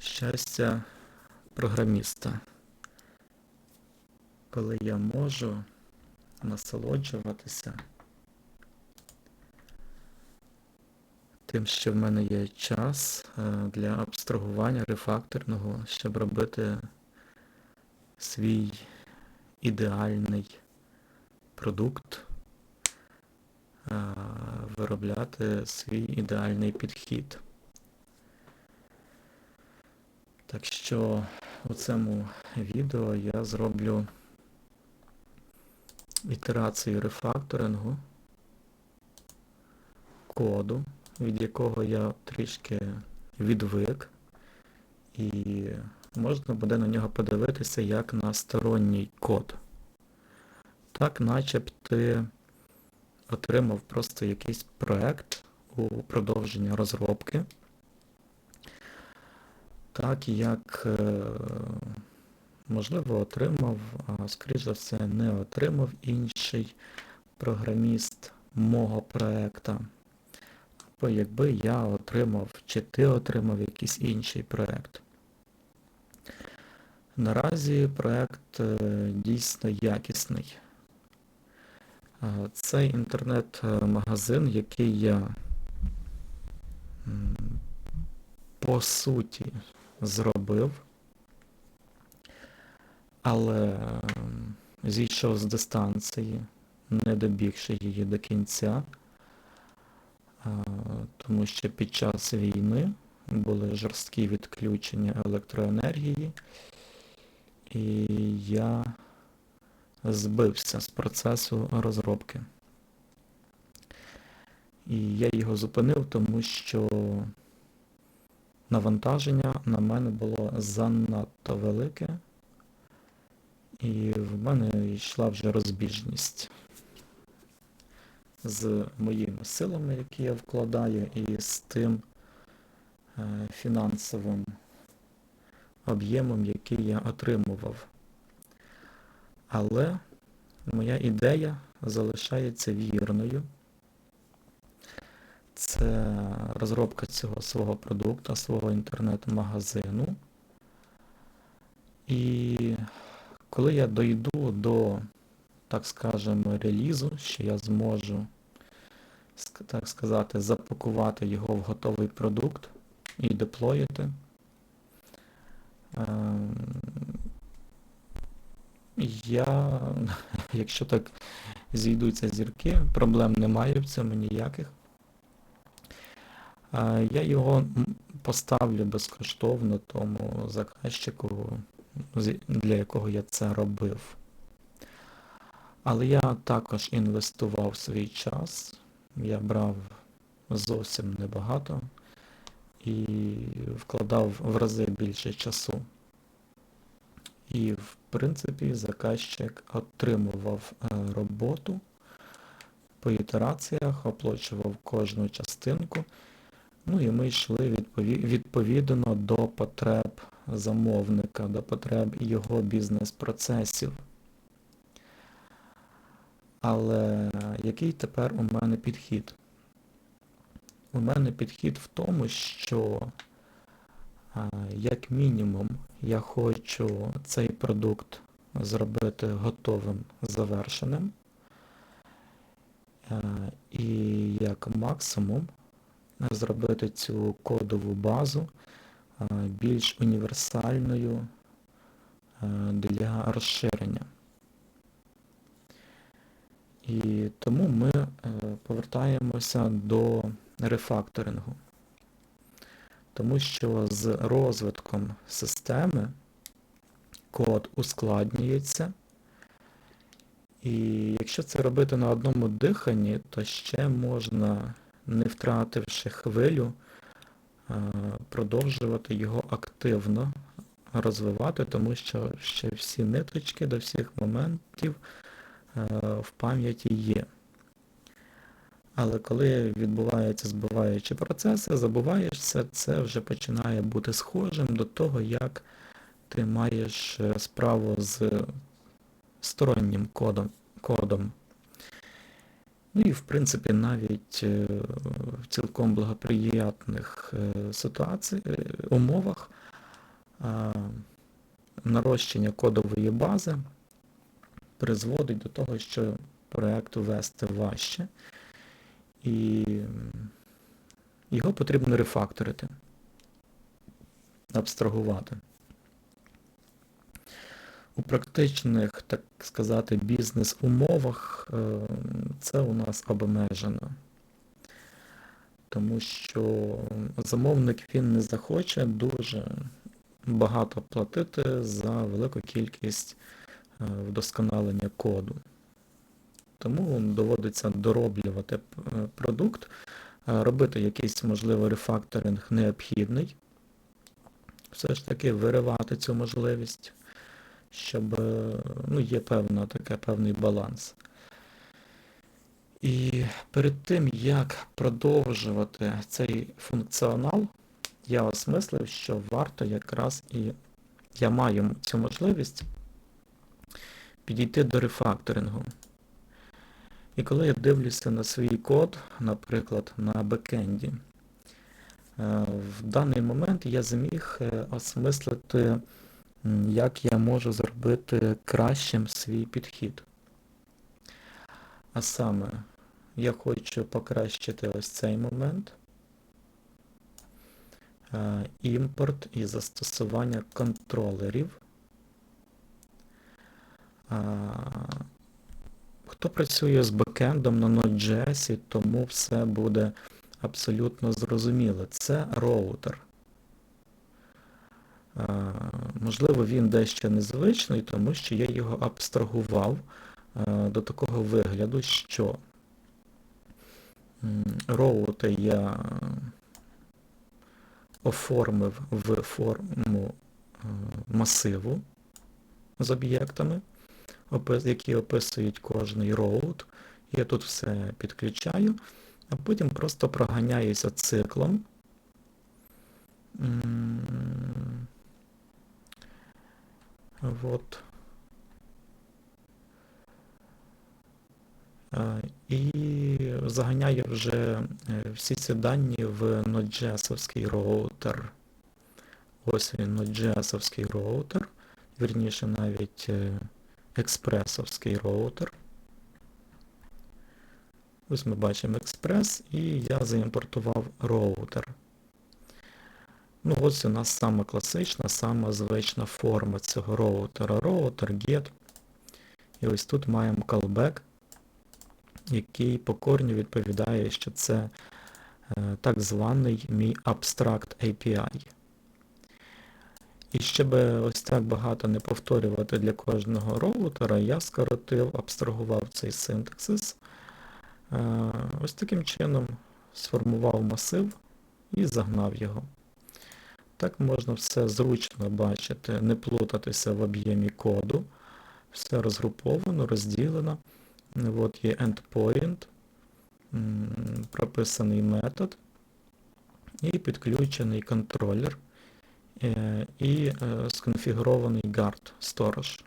щастя програміста, коли я можу насолоджуватися тим, що в мене є час е, для абстрагування рефакторного, щоб робити свій ідеальний продукт, е, виробляти свій ідеальний підхід. Так що у цьому відео я зроблю ітерацію рефакторингу коду, від якого я трішки відвик, і можна буде на нього подивитися як на сторонній код. Так, наче б ти отримав просто якийсь проект у продовження розробки так як, е, можливо, отримав, а скоріш за все, не отримав інший програміст мого проекта. Або якби я отримав, чи ти отримав якийсь інший проект. Наразі проект е, дійсно якісний. Це інтернет-магазин, який я по суті зробив, але ем, зійшов з дистанції, не добігши її до кінця, тому що під час війни були жорсткі відключення електроенергії, і я збився з процесу розробки. І я його зупинив, тому що навантаження на мене було занадто велике, і в мене йшла вже розбіжність з моїми силами, які я вкладаю, і з тим е, фінансовим об'ємом, який я отримував. Але моя ідея залишається вірною це розробка цього свого продукту, свого інтернет-магазину. І коли я дойду до, так скажемо, релізу, що я зможу, так сказати, запакувати його в готовий продукт і деплоїти, ем, я, якщо так зійдуться зірки, проблем немає в цьому ніяких. Я його поставлю безкоштовно тому заказчику, для якого я це робив. Але я також інвестував свій час, я брав зовсім небагато і вкладав в рази більше часу. І, в принципі, заказчик отримував е, роботу по ітераціях, оплачував кожну частинку. Ну і ми йшли відповідно до потреб замовника, до потреб його бізнес-процесів. Але який тепер у мене підхід? У мене підхід в тому, що, як мінімум, я хочу цей продукт зробити готовим, завершеним. І як максимум зробити цю кодову базу більш універсальною для розширення. І тому ми е, повертаємося до рефакторингу. Тому що з розвитком системи код ускладнюється. І якщо це робити на одному диханні, то ще можна не втративши хвилю, продовжувати його активно розвивати, тому що ще всі ниточки до всіх моментів в пам'яті є. Але коли відбуваються збиваючі процеси, забуваєшся, це вже починає бути схожим до того, як ти маєш е, справу з стороннім кодом. кодом. Ну і в принципі навіть е, в цілком благоприятних е, ситуацій, е, умовах нарощення кодової бази призводить до того, що проект ввести важче, і його потрібно рефакторити, абстрагувати. У практичних, так сказати, бізнес-умовах е, це у нас обмежено. Тому що замовник він не захоче дуже багато платити за велику кількість е, вдосконалення коду. Тому доводиться дороблювати е, продукт, робити якийсь, можливо, рефакторинг необхідний, все ж таки виривати цю можливість, щоб ну, є певна, таке, певний баланс. І перед тим, як продовжувати цей функціонал, я осмислив, що варто якраз і я маю цю можливість підійти до рефакторингу. І коли я дивлюся на свій код, наприклад, на бекенді, е, в даний момент я зміг е, осмислити, як я можу зробити кращим свій підхід. А саме, я хочу покращити ось цей момент. Е, імпорт і застосування контролерів. Хто працює з бекендом на Node.js, тому все буде абсолютно зрозуміло. Це роутер. Можливо, він дещо незвичний, тому що я його абстрагував до такого вигляду, що роутер я оформив в форму масиву з об'єктами які описують кожний роут. Я тут все підключаю, а потім просто проганяюся циклом. Вот. І заганяю вже е, всі ці дані в Node.js роутер. Ось він Node.js роутер. Вірніше навіть експресовський роутер. Ось ми бачимо експрес і я заімпортував роутер. Ну, ось у нас сама класична, сама звична форма цього роутера. Роутер, get. І ось тут маємо callback, який покорньо відповідає, що це е, так званий мій Abstract API. І щоб ось так багато не повторювати для кожного роутера, я скоротив, абстрагував цей синтаксис. Е, ось таким чином сформував масив і загнав його. Так можна все зручно бачити, не плутатися в об'ємі коду. Все розгруповано, розділено. От є endpoint, прописаний метод і підключений контролер. Е, і е, сконфігурований guard сторож.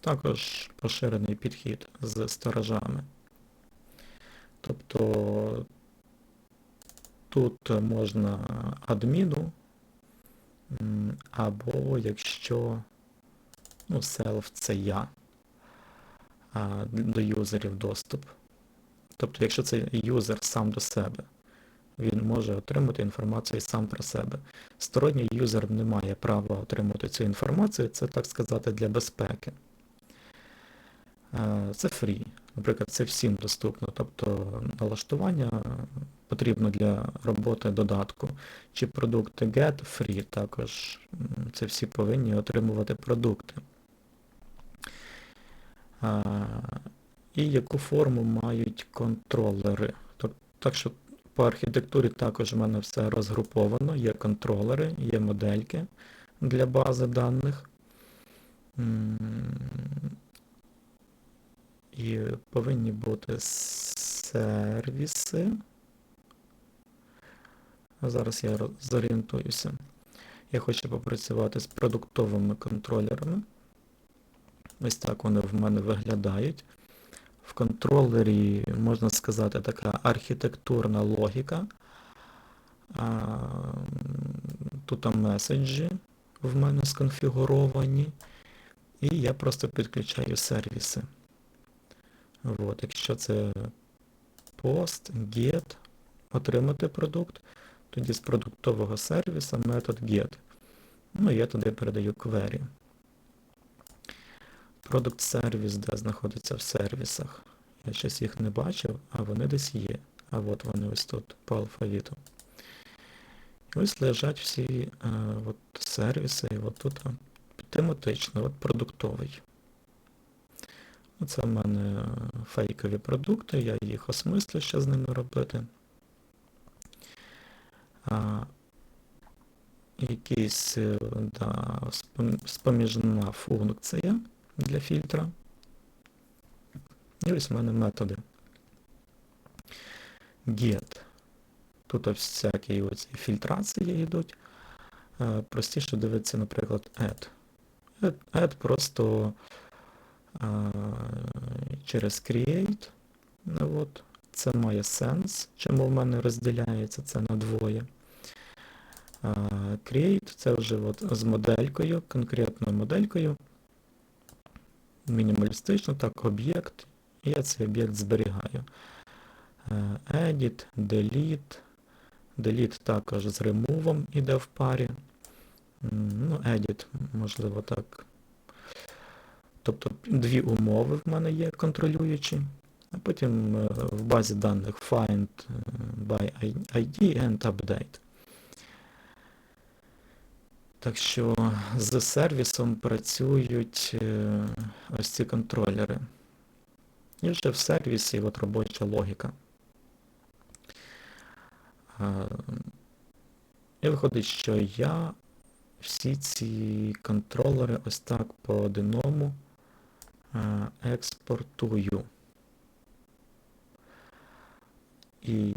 Також поширений підхід з сторожами. Тобто тут можна адміну, або якщо ну, self це я, до юзерів доступ. Тобто, якщо це юзер сам до себе він може отримати інформацію сам про себе. Сторонній юзер не має права отримати цю інформацію, це, так сказати, для безпеки. Це фрі. Наприклад, це всім доступно. Тобто налаштування потрібно для роботи додатку. Чи продукти get free, також це всі повинні отримувати продукти. Е, і яку форму мають контролери. Так що по архітектурі також в мене все розгруповано, є контролери, є модельки для бази даних. І повинні бути сервіси. Зараз я зорієнтуюся. Я хочу попрацювати з продуктовими контролерами. Ось так вони в мене виглядають. В контролері, можна сказати, така архітектурна логіка. Тут меседжі, в мене сконфігуровані. І я просто підключаю сервіси. От, якщо це post, get, отримати продукт, тоді з продуктового сервіса метод get. Ну, я туди передаю query. Продукт сервіс, де знаходиться в сервісах. Я щось їх не бачив, а вони десь є. А от вони ось тут по алфавіту. І ось лежать всі е, от сервіси, і от тут тематично, от продуктовий. Це в мене фейкові продукти, я їх осмислю, що з ними робити. А, якийсь е, да, споміжна функція для фільтра. І ось в мене методи. Get. Тут ось всякі оці фільтрації йдуть. Е, Простіше дивитися, наприклад, add. Add, просто через create. Ну, От. Це має сенс, чому в мене розділяється це на двоє. Create це вже от з моделькою, конкретною моделькою. Мінімалістично, так, об'єкт. І я цей об'єкт зберігаю. Edit, delete. Delete також з ремувом іде в парі. Ну, edit, можливо, так. Тобто дві умови в мене є контролюючі. А потім е, в базі даних find е, by ID and update. Так що з сервісом працюють е, ось ці контролери. І вже в сервісі от робоча логіка. І виходить, що я всі ці контролери ось так поодиному експортую. І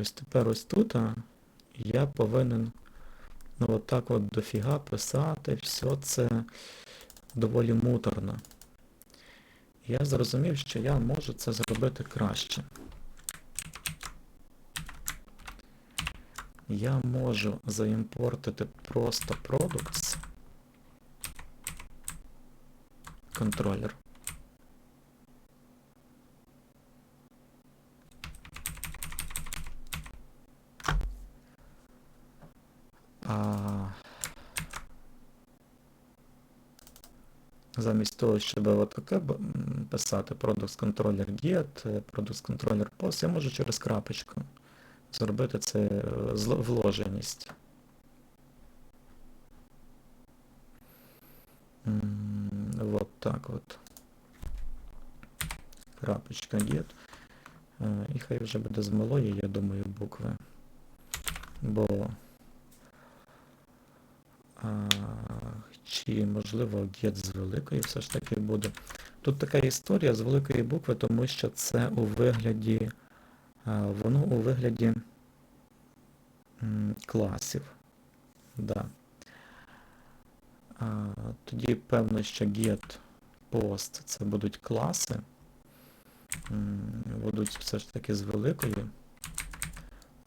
ось тепер ось тут я повинен ну от так от дофіга писати, все це доволі муторно. Я зрозумів, що я можу це зробити краще. Я можу заімпортити просто products контролер. А... Замість того, щоб таке писати Product Controller Get, Product Controller Post, я можу через крапочку зробити це е, вложеність. Так от. Крапочка get. І хай вже буде з малої, я думаю, букви. Бо а, чи можливо get з великої все ж таки буде. Тут така історія з великої букви, тому що це у вигляді, а, воно у вигляді м, класів. Да. А, тоді певно, що get, post це будуть класи. Будуть все ж таки з великої,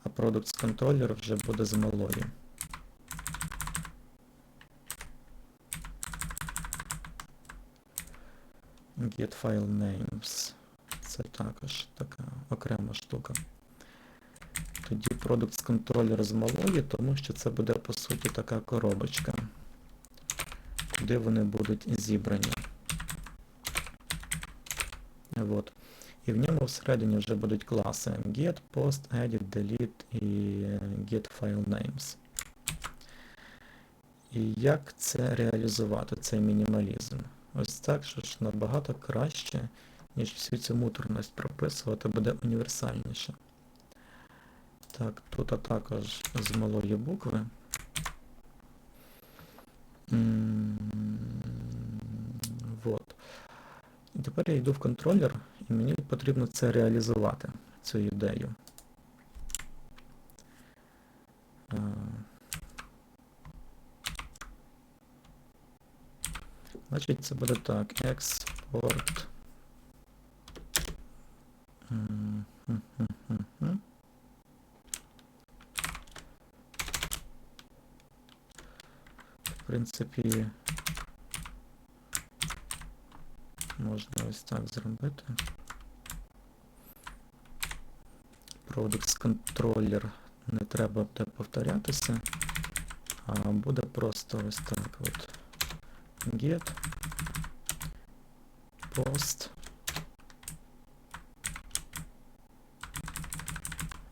а Products Controller вже буде з малої. Get file names. Це також така окрема штука. Тоді Products Controller з малої, тому що це буде по суті така коробочка, куди вони будуть зібрані. От. І в ньому всередині вже будуть класи get, post, edit, delete і get file names. І як це реалізувати, цей мінімалізм? Ось так що ж набагато краще, ніж всю цю муторність прописувати, буде універсальніше. Так, тут а також з малої букви. Тепер я йду в контролер, і мені потрібно це реалізувати, цю ідею. Значить, це буде так, експорт. В принципі, можна ось так зробити. Product Controller не треба буде повторятися, а буде просто ось так от. Get post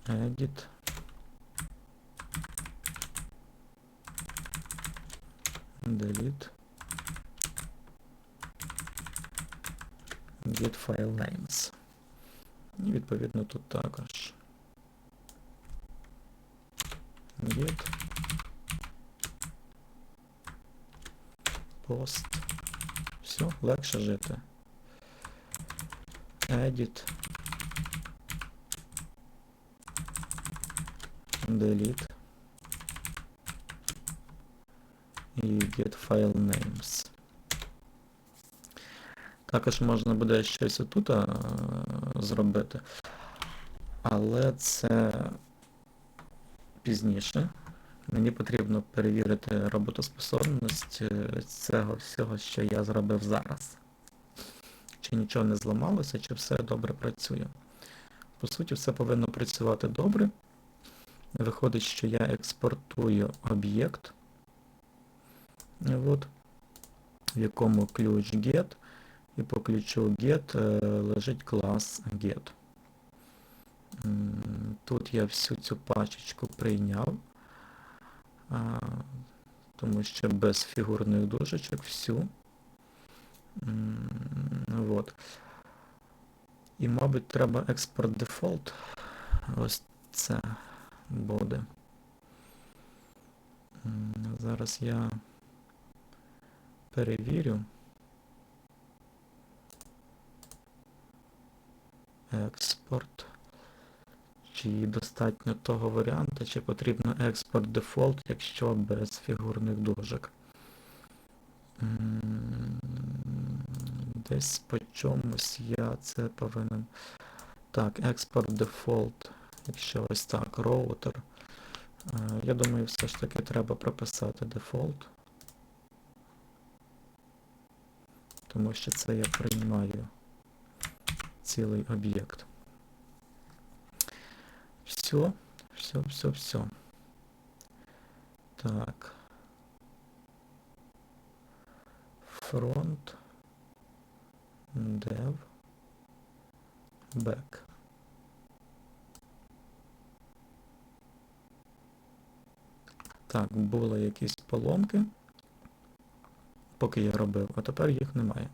edit. Delete get file names. І відповідно тут також get post. Все, легше жити. Edit. Delete. І get file names. Також можна буде щось отут зробити, але це пізніше. Мені потрібно перевірити роботоспособність е, цього всього, що я зробив зараз. Чи нічого не зламалося, чи все добре працює. По суті, все повинно працювати добре. Виходить, що я експортую об'єкт, в якому ключ get, і по ключу get е, лежить клас get. Тут я всю цю пачечку прийняв, тому що без фігурних дужечок всю. Вот. І, мабуть, треба експорт дефолт. Ось це буде. Зараз я перевірю. Експорт. Чи достатньо того варіанту, чи потрібно експорт дефолт, якщо без фігурних дужок. Десь по чомусь я це повинен. Так, експорт дефолт. Якщо ось так, роутер. Е, Я думаю, все ж таки треба прописати дефолт. Тому що це я приймаю цілий об'єкт. Все, все, все, все. Так. Фронт. Dev. Back. Так, були якісь поломки, поки я робив, а тепер їх немає.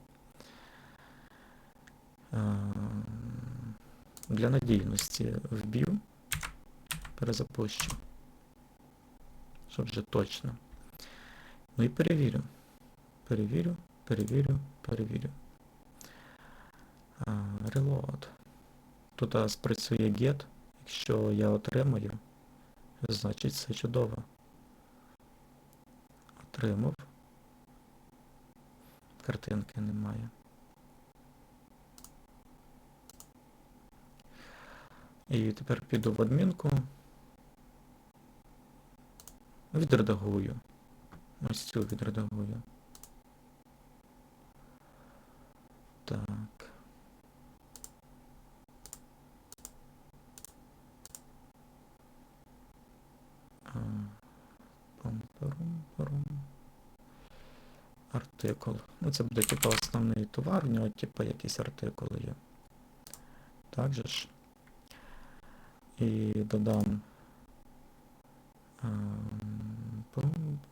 Для надійності вб'ю, перезапущу. Щоб вже точно. Ну і перевірю. Перевірю, перевірю, перевірю. Reload. Тут спрацює get. Якщо я отримаю, значить все чудово. Отримав. Картинки немає. І тепер піду в адмінку. Відредагую. Ось цю відредагую. Так. А, Пам-парум-парум. Артикул. Ну, це буде типу основний товар, в нього типу якісь артикули є. Так же ж. І додам. ем,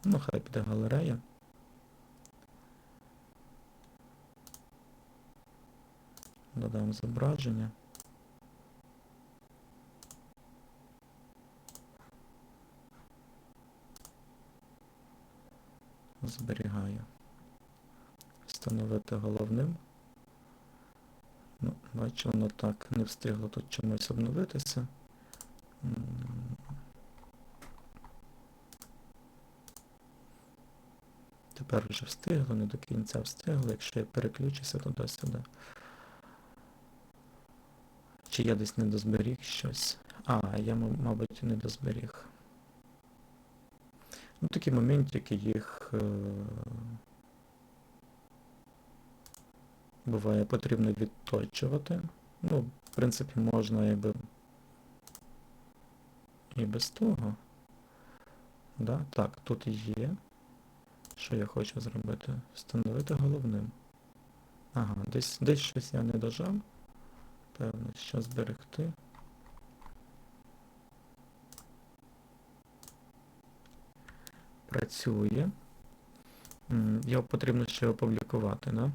Ну, хай піде галерея. Додам зображення. Зберігаю. Встановити головним. Ну, бачу, воно так не встигло тут чомусь обновитися. Тепер вже встигло, не до кінця встигло, якщо я переключуся туди-сюди. Чи я десь не дозберіг щось? А, я, мабуть, не дозберіг. Ну, такі моментики їх е, буває потрібно відточувати. Ну, в принципі, можна і, би, і без того. Да? Так, тут є. Що я хочу зробити? Встановити головним. Ага, десь, десь щось я не дожав. Певно, що зберегти. Працює. Його потрібно ще опублікувати, да?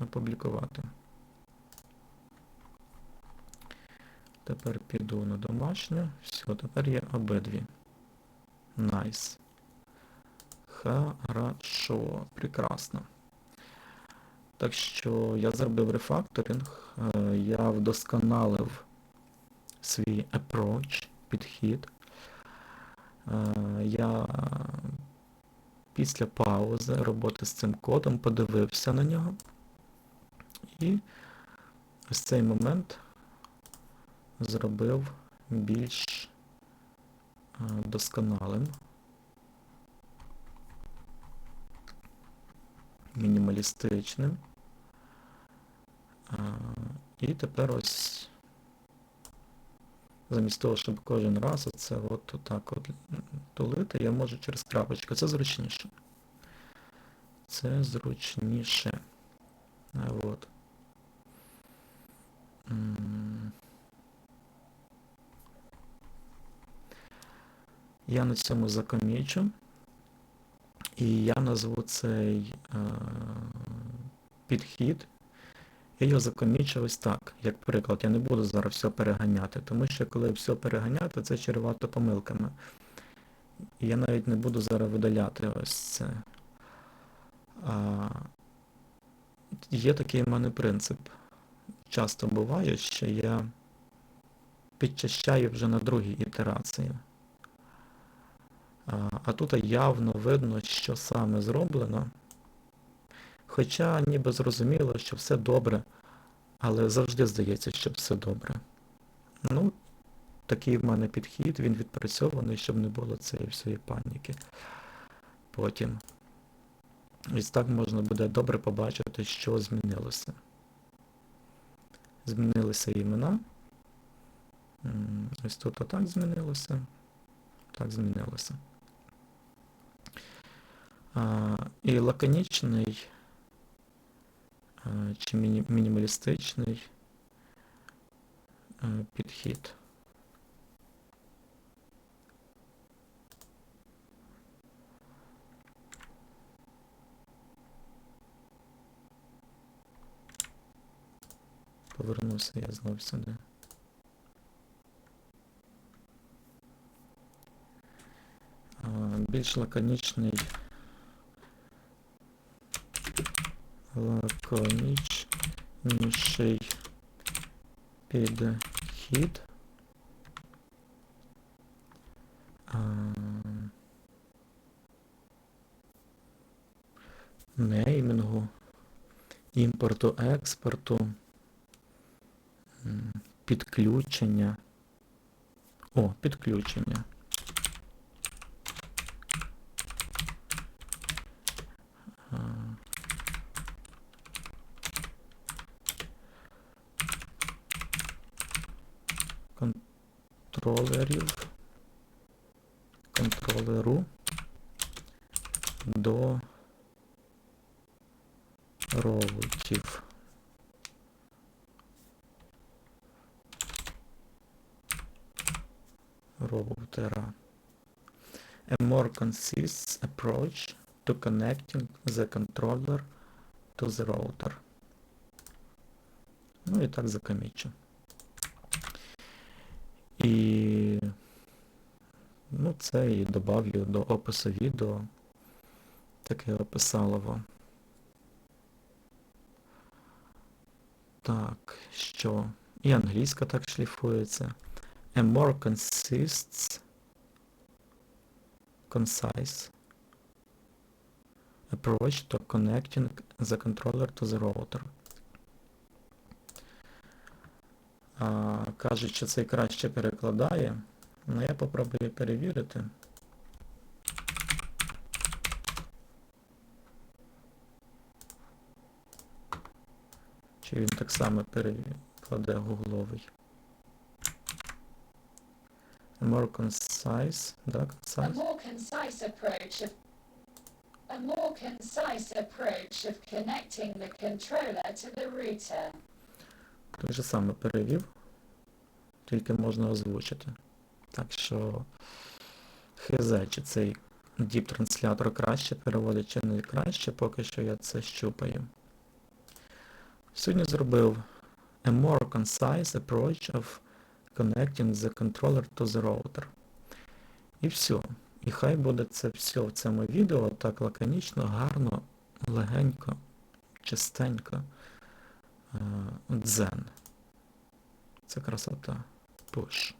Опублікувати. Тепер піду на домашню. Все, тепер є обидві. Найс. Хорошо, прекрасно. Так що я зробив рефакторинг, е, я вдосконалив свій approach, підхід. Е, Я після паузи роботи з цим кодом подивився на нього. І ось цей момент зробив більш е, досконалим. мінімалістичним. І тепер ось замість того, щоб кожен раз оце от так от тулити, я можу через крапочку. Це зручніше. Це зручніше. От. Я на цьому закомічу. І я назву цей е, підхід. Я його закомічу ось так, як приклад. Я не буду зараз все переганяти, тому що коли все переганяти, це чревато помилками. Я навіть не буду зараз видаляти ось це. А, Є такий в мене принцип. Часто буває, що я підчащаю вже на другій ітерації. А, тут явно видно, що саме зроблено. Хоча ніби зрозуміло, що все добре, але завжди здається, що все добре. Ну, такий в мене підхід, він відпрацьований, щоб не було цієї всієї паніки. Потім. Ось так можна буде добре побачити, що змінилося. Змінилися імена. Ось тут отак змінилося. Так змінилося. І лаконічний чи міні, мінімалістичний підхід. Повернуся я знов сюди. А, Більш лаконічний лаконічніший підхід. Неймінгу, імпорту, експорту, підключення. О, підключення. А, контролерів, контролеру до роутів. Роутера. A more consistent approach to connecting the controller to the router. Ну і так закомічу. І ну, це і добавлю до опису відео. Таке описалово. Так, що? І англійська так шліфується. A more consists concise approach to connecting the controller to the router. А, кажуть, що це краще перекладає. Ну я попробую перевірити. Чи він так само перекладе гугловий? A more concise, да, concise. A more concise approach of a more concise approach of connecting the controller to the router. Той же саме перевів, тільки можна озвучити. Так що хз, чи цей діп-транслятор краще переводить, чи не краще, поки що я це щупаю. Сьогодні зробив a more concise approach of connecting the controller to the router. І все. І хай буде це все в цьому відео так лаконічно, гарно, легенько, чистенько. Е, Дзен. Це красота. Push.